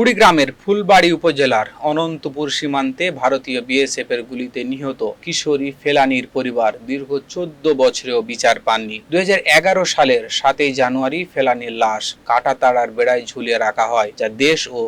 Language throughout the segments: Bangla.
কুড়িগ্রামের ফুলবাড়ি উপজেলার অনন্তপুর সীমান্তে ভারতীয় বিএসএফ এর গুলিতে নিহত কিশোরী ফেলানির পরিবার দীর্ঘ চোদ্দ বছরেও বিচার পাননি। দুই হাজার এগারো সালের সাতই জানুয়ারি ফেলানির লাশ কাটাতাড়ার বেড়ায় ঝুলিয়ে রাখা হয়, যা দেশ ও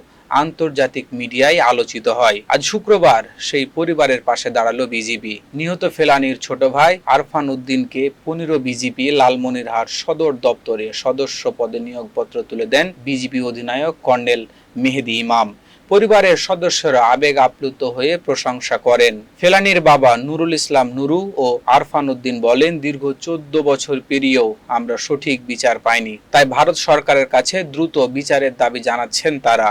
আন্তর্জাতিক মিডিয়ায় আলোচিত হয়। আজ শুক্রবার সেই পরিবারের পাশে দাঁড়াল বিজিবি। নিহত ফেলানির ছোট ভাই আরফান উদ্দিনকে পনেরো বিজিপি লালমনিরহাট সদর দপ্তরে সদস্য পদে নিয়োগপত্র তুলে দেন বিজিবি অধিনায়ক কর্নেল মেহেদি ইমাম। পরিবারের সদস্যরা আবেগ আপ্লুত হয়ে প্রশংসা করেন। ফেলানির বাবা নুরুল ইসলাম নুরু ও আরফান উদ্দিন বলেন, দীর্ঘ চোদ্দ বছর পেরিয়েও আমরা সঠিক বিচার পাইনি। তাই ভারত সরকারের কাছে দ্রুত বিচারের দাবি জানাচ্ছেন তারা।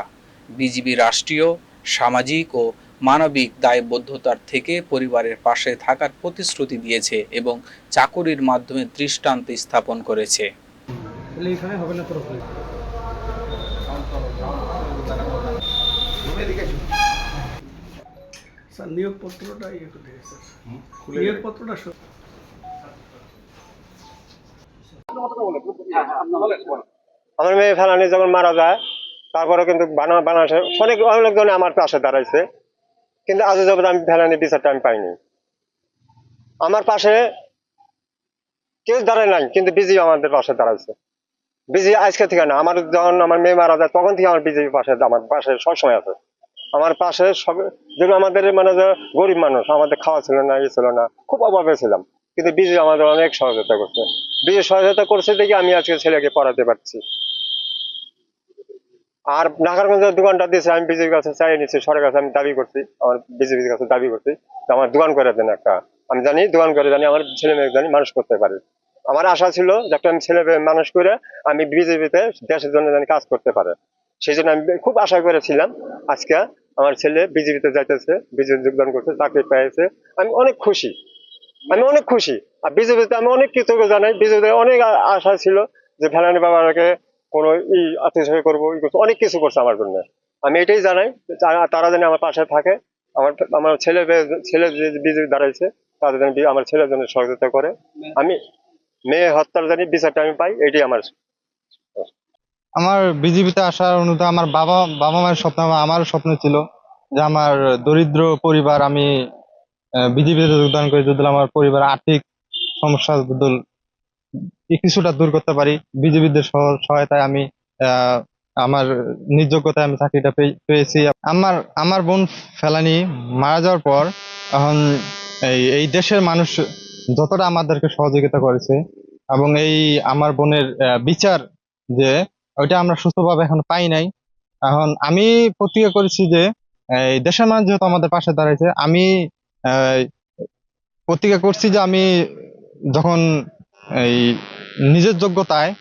বিজিবি রাষ্ট্রীয় সামাজিক ও মানবিক দায়বদ্ধতার থেকে পরিবারের পাশে থাকার প্রতিশ্রুতি দিয়েছে এবং চাকুরির মাধ্যমে দৃষ্টান্ত স্থাপন করেছে। তাহলে এখানে হবে না তোর ওখানে স্যার নিয়োগপত্রটা একটু দেখে স্যার। নিয়োগপত্রটা আমার মেয়ে ফেলানি যখন মারা যায় তারপরে কিন্তু বানাসে অনেক অনেকজন আমার পাশে দাঁড়াইছে। কিন্তু আজ যাবত আমি ফেলানি বিচারটা আমি পাইনি। আমার পাশে কেউ দাঁড়ায় নাই, কিন্তু বিজি আমাদের পাশে দাঁড়াইছে। বিজি আজকে থেকে না, আমার যখন আমার মেয়ে মারা যায়, তখন থেকে আমার বিজেপি পাশে, আমার পাশে সবসময় আছে। আমার পাশে সব, যেগুলো আমাদের মানে গরিব মানুষ, আমাদের খাওয়া ছিল না ইয়ে ছিল না, খুব অভাবে ছিলাম। কিন্তু বিজয় আমাদের অনেক সহযোগিতা করছে। বিজয় সহযোগিতা করছে দেখি আমি আজকে ছেলেকে পড়াতে পারছি। আর নাগারগঞ্জের দোকানটা দিয়েছে, আমি বিজেপির কাছে চাই নিচ্ছি সরকার কাছে আমি দাবি করছি, আমার বিজেপির কাছে দাবি করছি আমার দোকান করে দেন একটা। আমি জানি দোকান করে জানি, আমার ছেলে মেয়ে জানি মানুষ করতে পারে। আমার আশা ছিল যে একটা আমি ছেলে মানুষ করে আমি বিজেপিতে দেশের জন্য জানি কাজ করতে পারে। সেই জন্য আমি খুব আশা করেছিলাম, আজকে আমার ছেলে বিজেপিতে যাইতেছে, বিজেপি যোগদান করছে, চাকরি পেয়েছে। আমি অনেক খুশি, আমি অনেক খুশি। আর বিজেপিতে আমি অনেক কিছু জানাই, বিজেপিতে অনেক আশা ছিল যে ফেলানি বাবাকে কোনো আত্মীয় করব, ই করব। অনেক কিছু করছে আমার জন্য। আমি এটাই জানাই তারা- যেন আমার পাশে থাকে, আমার আমার ছেলে ছেলে বিজেপি দাঁড়াইছে, তাদের যেন আমার ছেলের জন্য সহযোগিতা করে। আমি মেয়ে হত্যার জানি বিচারটা আমি পাই, এটাই আমার আমার বিজেপিতে আসার অনুযায়ী আমার বাবা বাবা মায়ের স্বপ্ন আমার স্বপ্ন ছিল যে আমার দরিদ্র পরিবার আমি বিজেপিতে যোগদান করে, যদি আমার পরিবার আর্থিক সমস্যা কিছুটা দূর করতে পারি। বিজেপিদের সহায়তায় আমি আমার নিজ যোগ্যতায় আমি চাকরিটা পেয়েছি। আমার আমার বোন ফেলানি মারা যাওয়ার পর এখন এই দেশের মানুষ যতটা আমাদেরকে সহযোগিতা করেছে এবং এই আমার বোনের বিচার যে, ওইটা আমরা সুস্থভাবে এখন পাই নাই। এখন আমি প্রতিজ্ঞা করেছি যে, এই দেশের মানুষ যেহেতু আমাদের পাশে দাঁড়াইছে, আমি প্রতিজ্ঞা করছি যে আমি যখন এই নিজের যোগ্যতায়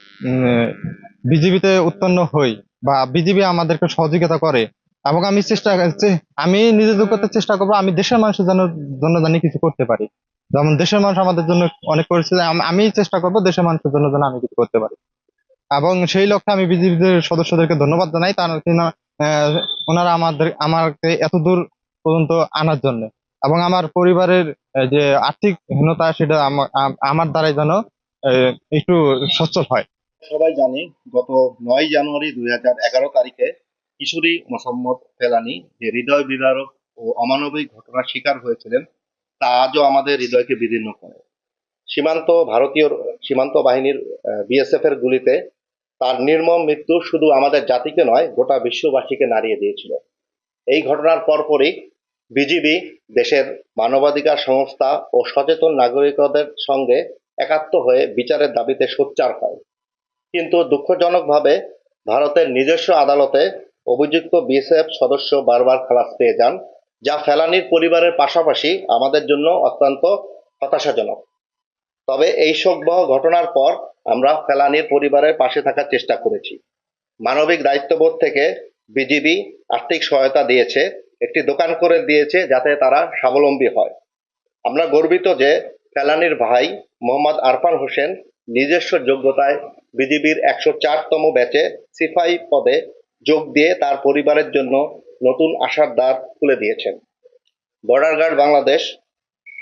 বিজেপিতে উৎপন্ন হই বা বিজেপি আমাদেরকে সহযোগিতা করে এবং আমি চেষ্টা আমি নিজের যোগ্যতার চেষ্টা করব, আমি দেশের মানুষের জন্য জন্য জানি কিছু করতে পারি। যেমন দেশের মানুষ আমাদের জন্য অনেক করেছে, আমি চেষ্টা করব দেশের মানুষের জন্য যেন আমি কিছু করতে পারি। এবং সেই লক্ষ্যে আমি বিজেপিদের সদস্যদেরকে ধন্যবাদ জানাই, তারা ওনারা আমাদের, আমাকে এত দূর পর্যন্ত আনার জন্য। এবং আমার পরিবারের যে আর্থিক হীনতা সেটা আমার দ্বারাই যেন একটু সচ্ছল হয়। সবাই জানি, গত নয় জানুয়ারি দুই হাজার এগারো তারিখে কিশোরী মোসাম্মদ ফেলানি যে হৃদয় বিদারক ও অমানবিক ঘটনার শিকার হয়েছিলেন, তা আজও আমাদের হৃদয়কে বিদীর্ণ করে। সীমান্ত ভারতীয় সীমান্ত বাহিনীর বিএসএফ এর গুলিতে তার নির্মম মৃত্যু শুধু আমাদের জাতিকে নয়, গোটা বিশ্ববাসীকে নাড়িয়ে দিয়েছিল। এই ঘটনার পরপরই বিজিবি দেশের মানবাধিকার সংস্থা ও সচেতন নাগরিকদের সঙ্গে একাত্ম হয়ে বিচারের দাবিতে সোচ্চার হয়। কিন্তু দুঃখজনকভাবে ভারতের নিজস্ব আদালতে অভিযুক্ত বিএসএফ সদস্য বারবার খালাস পেয়ে যান, যা ফেলানির পরিবারের পাশাপাশি আমাদের জন্য অত্যন্ত হতাশাজনক। তবে এই শোকবহ ঘটনার পর আমরা ফেলানির পরিবারের পাশে থাকার চেষ্টা করেছি। মানবিক দায়িত্ববোধ থেকে বিজিবি আর্থিক সহায়তা দিয়েছে একটি দোকান করে দিয়েছে যাতে তারা স্বাবলম্বী হয়। আমরা গর্বিত যে ফেলানির ভাই মোহাম্মদ আরফান হোসেন নিজস্ব যোগ্যতায় বিজিবির একশো চারতম ব্যাচে সিফাই পদে যোগ দিয়ে তার পরিবারের জন্য নতুন আশার দ্বার খুলে দিয়েছেন। বর্ডার গার্ড বাংলাদেশ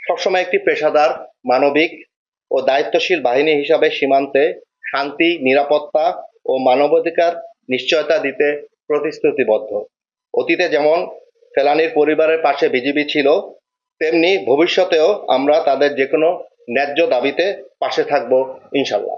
সবসময় একটি পেশাদার, মানবিক ও দায়িত্বশীল বাহিনী হিসাবে সীমান্তে শান্তি, নিরাপত্তা ও মানবাধিকার নিশ্চয়তা দিতে প্রতিশ্রুতিবদ্ধ। অতীতে যেমন ফেলানির পরিবারের পাশে বিজেপি ছিল, তেমনি ভবিষ্যতেও আমরা তাদের যে কোনো ন্যায্য দাবিতে পাশে থাকব ইনশাল্লাহ